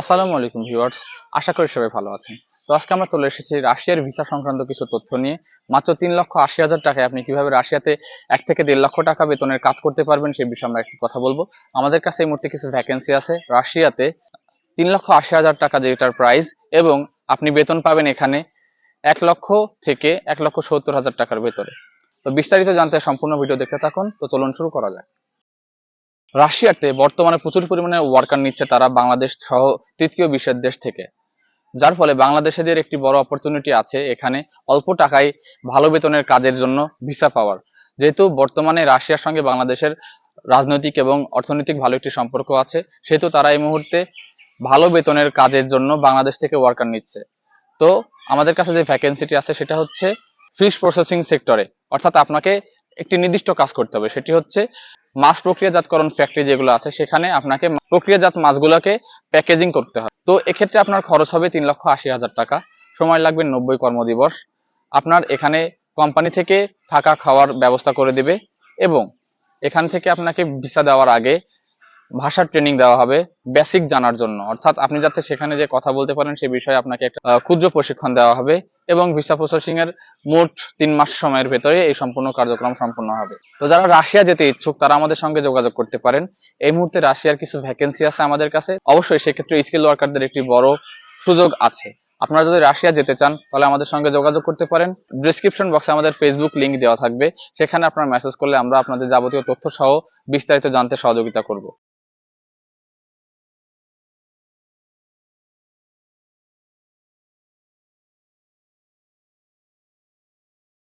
আসসালামু আলাইকুম ভিউয়ার্স, আশা করি সবাই ভালো আছেন। তো আজকে আমরা চলে এসেছি রাশিয়ার ভিসা সংক্রান্ত কিছু তথ্য নিয়ে। মাত্র তিন লক্ষ আশি হাজার টাকায় আপনি কীভাবে রাশিয়াতে এক থেকে দেড় লক্ষ টাকা বেতনের কাজ করতে পারবেন সেই বিষয়ে আমরা একটু কথা বলব। আমাদের কাছে এই মুহূর্তে কিছু ভ্যাকেন্সি আছে। রাশিয়াতে তিন লক্ষ আশি হাজার টাকা যেটার প্রাইস এবং আপনি বেতন পাবেন এখানে এক লক্ষ থেকে এক লক্ষ সত্তর হাজার টাকার ভেতরে। তো বিস্তারিত জানতে সম্পূর্ণ ভিডিও দেখতে থাকুন। তো চলুন শুরু করা যাক। রাশিয়াতে বর্তমানে প্রচুর পরিমাণে ওয়ার্কার নিচ্ছে তারা বাংলাদেশ সহ তৃতীয় বিশ্বের দেশ থেকে। যার ফলে বাংলাদেশিদের একটি বড় অপরচুনিটি আছে এখানে অল্প টাকায় ভালো বেতনের কাজের জন্য ভিসা পাওয়ার। যেহেতু বর্তমানে রাশিয়ার সঙ্গে বাংলাদেশের রাজনৈতিক এবং অর্থনৈতিক ভালো একটি সম্পর্ক আছে, সেহেতু তারা এই মুহূর্তে ভালো বেতনের কাজের জন্য বাংলাদেশ থেকে ওয়ার্কার নিচ্ছে। তো আমাদের কাছে যে ভ্যাকেন্সিটি আছে সেটা হচ্ছে ফিশ প্রসেসিং সেক্টরে অর্থাৎ আপনাকে একটি নির্দিষ্ট কাজ করতে হবে। সেটি হচ্ছে মাছ প্রক্রিয়াজাতকরণ ফ্যাক্টরি যেগুলো আছে, সেখানে আপনাকে প্রক্রিয়াজাত মাছগুলোকে প্যাকেজিং করতে হয়। তো এক্ষেত্রে আপনার খরচ হবে তিন লক্ষ আশি হাজার টাকা। সময় লাগবে নব্বই কর্মদিবস আপনার এখানে কোম্পানি থেকে থাকা খাওয়ার ব্যবস্থা করে দিবে এবং এখান থেকে আপনাকে ভিসা দেওয়ার আগে ভাষার ট্রেনিং দেওয়া হবে বেসিক জানার জন্য। অর্থাৎ আপনি যাতে সেখানে যে কথা বলতে পারেন, সে বিষয়ে আপনাকে একটা ক্ষুদ্র প্রশিক্ষণ দেওয়া হবে। এবং ভিসা প্রসেসিং এর মোট তিন মাস সময়ের ভেতরে এই সম্পূর্ণ কার্যক্রম সম্পূর্ণ হবে। তো যারা রাশিয়া যেতে ইচ্ছুক, তারা আমাদের সঙ্গে যোগাযোগ করতে পারেন। এই মুহূর্তে রাশিয়ার কিছু ভ্যাকেন্সি আছে আমাদের কাছে। অবশ্যই সেক্ষেত্রে স্কিল ওয়ার্কারদের একটি বড় সুযোগ আছে। আপনারা যদি রাশিয়া যেতে চান, তাহলে আমাদের সঙ্গে যোগাযোগ করতে পারেন। ডিসক্রিপশন বক্সে আমাদের ফেসবুক লিংক দেওয়া থাকবে। সেখানে আপনারা মেসেজ করলে আমরা আপনাদের যাবতীয় তথ্য সহ বিস্তারিত জানতে সহযোগিতা করব।